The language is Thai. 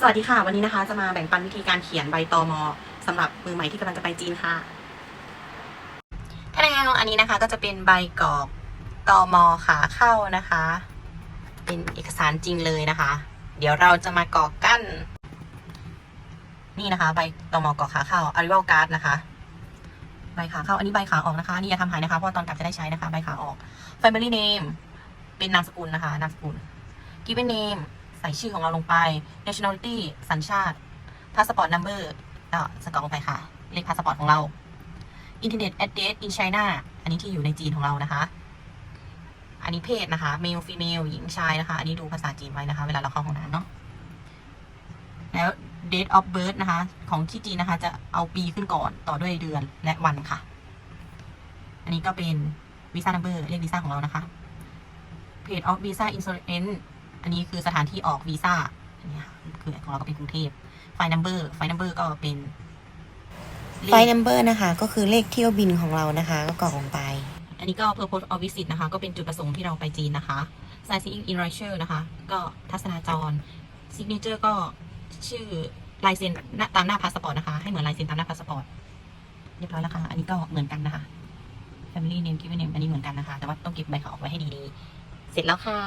สวัสดีค่ะ วันนี้นะคะ จะมาแบ่งปันวิธีการเขียนใบตอมอสำหรับมือใหม่ที่กำลังจะไปจีนค่ะถ้าในงานอันนี้นะคะ ก็จะเป็นใบกรอกตอมอขาเข้านะคะ เป็นเอกสารจริงเลยนะคะ เดี๋ยวเราจะมากรอกกั้น นี่นะคะใบตอมอกรอกขาเข้า arrival card นะคะใบขาเข้าอันนี้ใบขาออกนะคะ นี่อย่าทำหายนะคะเพราะตอนกลับจะได้ใช้นะคะ ใบขาออก family name เป็นนามสกุลนะคะนามสกุล given name ใส่ชื่อของเราลงไป nationality สัญชาติ passport number ก็สกรอกลงไปค่ะ เลขพาสปอร์ตของเรา internet address in China อันนี้ที่อยู่ในจีนของเรานะคะ อันนี้เพศนะคะ male female หญิงชายนะคะ อันนี้ดูภาษาจีนไว้นะคะ เวลาเราเข้าห้องน้ำเนาะ แล้ว date of birth นะคะ ของที่จีนนะคะ จะเอาปีขึ้นก่อนต่อด้วยเดือนและวันค่ะ อันนี้ก็เป็นวีซ่า number เลขวีซ่าของเรานะคะ page of visa insurance อันนี้คือสถานที่ออกวีซ่าอันนี้ค่ะคือของเราก็เป็นกรุงเทพไฟนัมเบอร์ไฟนัมเบอร์ก็เป็นเลขไฟล์นัมเบอร์นะคะ ก็คือเลขเที่ยวบินของเรานะคะ ก็กรอกลงไป อันนี้ก็ purpose of visit นะคะ ก็เป็นจุดประสงค์ที่เราไปจีนนะคะ signing in r i t e r นะคะ ก็ทัศนาจร signature ก็ชื่อลายเซ็นหน้าตามหน้าพาสปอร์ตนะคะ ให้เหมือนลายเซ็นตามหน้าพาสปอร์ตเรียบร้อยแล้วค่ะ อันนี้ก็เหมือนกันนะคะ family name given name อันนี้เหมือนกันนะคะ แต่ว่าต้องเก็บใบเขาออกไว้ให้ดีๆ เสร็จแล้วค่ะ